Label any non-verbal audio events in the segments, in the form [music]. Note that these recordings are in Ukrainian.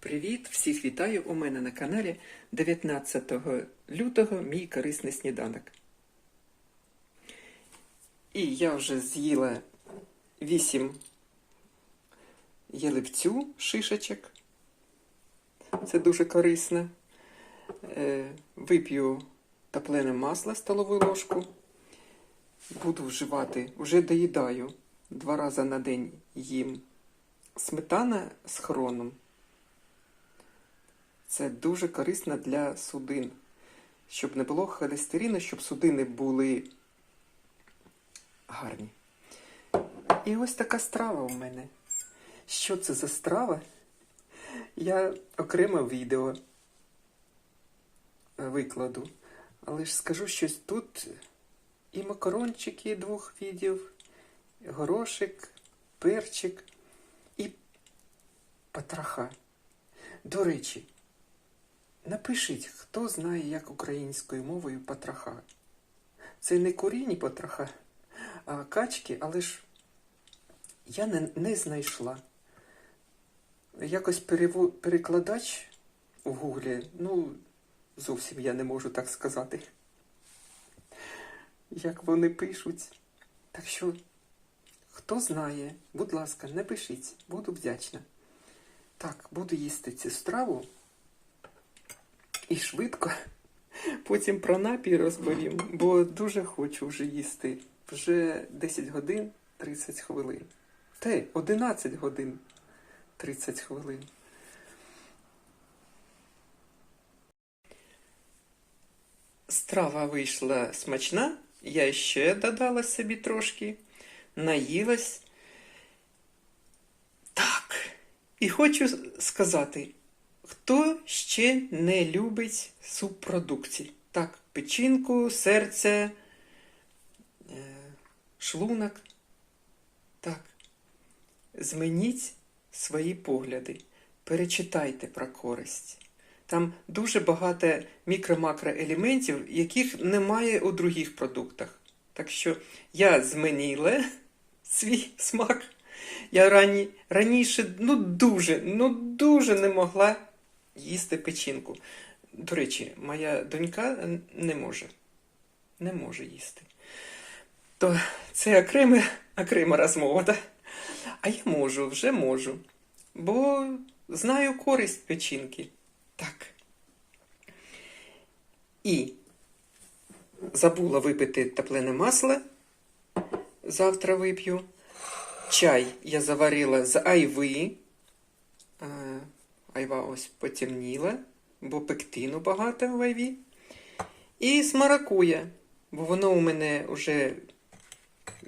Привіт! Всіх вітаю у мене на каналі 19 лютого мій корисний сніданок. І я вже з'їла 8 єлипцю шишечок. Це дуже корисно. Е, Вип'ю топлене масло столову ложку. Буду вживати, вже доїдаю два рази на день їм сметана з хроном. Це дуже корисно для судин, щоб не було холестерину, щоб судини були гарні. І ось така страва у мене. Що це за страва? Я окремо відео викладу. Але ж скажу щось тут і макарончики двох видів, горошик, перчик і потроха. До речі, напишіть, хто знає, як українською мовою потроха. Це не курінні потроха, а качки, але ж я не, не знайшла. Якось перево, перекладач у гуглі, ну, зовсім я не можу так сказати. Як вони пишуть. Так що, хто знає, будь ласка, напишіть, буду вдячна. Так, буду їсти цю страву. І швидко. Потім про напій розповім, бо дуже хочу вже їсти. Вже 10 годин 30 хвилин. Те, 11 годин 30 хвилин. Страва вийшла смачна. Я ще додала собі трошки, наїлась. Так. І хочу сказати, хто ще не любить субпродукції? Так, печінку, серце, е, шлунок. Так. Змініть свої погляди, перечитайте про користь. Там дуже багато мікро-макроелементів, яких немає у других продуктах. Так що я змінила [laughs] свій смак. Я рані, раніше ну дуже, ну дуже не могла їсти печінку. До речі, моя донька не може. Не може їсти. То це окрема, окрема розмова, так? А я можу, вже можу. Бо знаю користь печінки. Так. І забула випити теплене масло. Завтра вип'ю. Чай я заварила з айви. Айва ось потемніла, бо пектину багато в айві. І з маракуя, бо воно у мене вже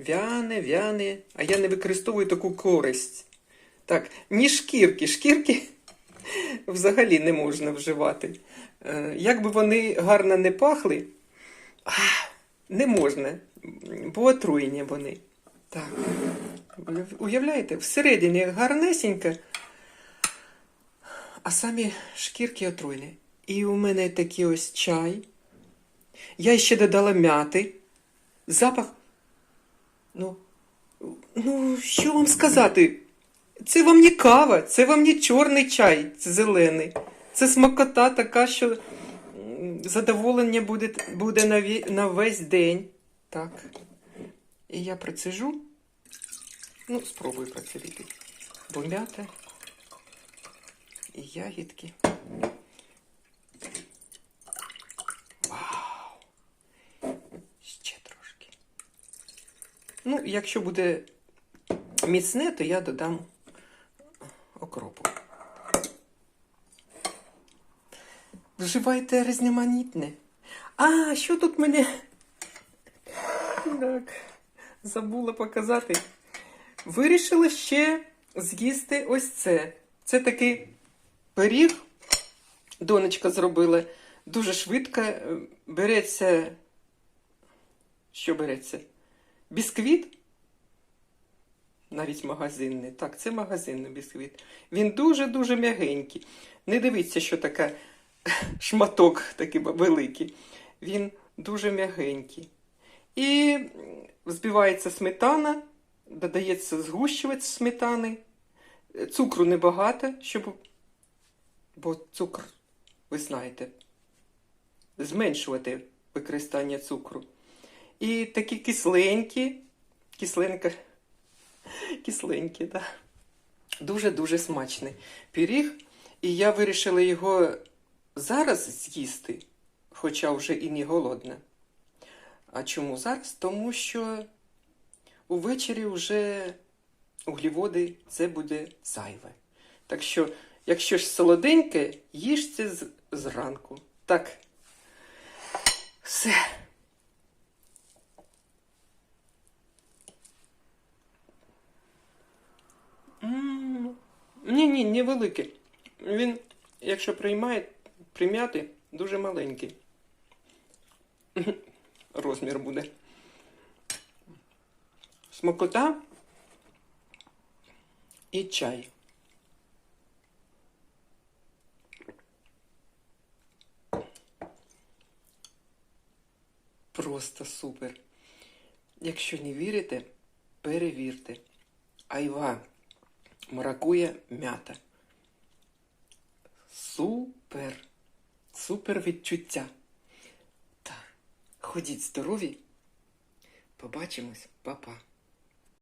вяне, вяне, а я не використовую таку користь. Так, ні шкірки. Шкірки [laughs] взагалі не можна вживати. Е, Як би вони гарно не пахли, не можна, бо отруєні вони. Так. Уявляєте, всередині гарнесенька, а самі шкірки отруєні. І у мене такий ось чай. Я ще додала м'яти. Запах. Ну, ну, що вам сказати? Це вам не кава, це вам не чорний чай, це зелений. Це смакота така, що задоволення буде, буде на, ві- на весь день. Так. І я процежу. Ну, спробую процедити. Бо м'ята і ягідки. Вау! Ще трошки. Ну, якщо буде міцне, то я додам окропу. Вживайте різноманітне. А, що тут мене? Так, забула показати. Вирішила ще з'їсти ось це. Це такий пиріг. Донечка зробила дуже швидко. Е, Береться. Що береться? Бісквіт навіть магазинний. Так, це магазинний бісквіт. Він дуже-дуже м'ягенький. Не дивіться, що таке [laughs] шматок такий великий. Він дуже м'ягенький. І взбивається сметана, додається згущувач сметани, цукру небагато, щоб бо цукр, ви знаєте, зменшувати використання цукру. І такі кисленькі, кисленька, [laughs] кисленькі, да. Дуже-дуже смачний пиріг. І я вирішила його зараз з'їсти, хоча вже і не голодна. А чому зараз? Тому що увечері вже угліводи це буде зайве. Так що, якщо ж солоденьке, їж це з- зранку. Так. Все. М, Ні, ні, невеликий. Він, якщо приймає, прийняти, дуже маленький. [laughs] Розмір буде. Смокота і чай. Просто супер. Якщо не вірите, перевірте. Айва, маракуя, м'ята. Супер. Супер відчуття. Так, ходіть здорові. Побачимось, па-па.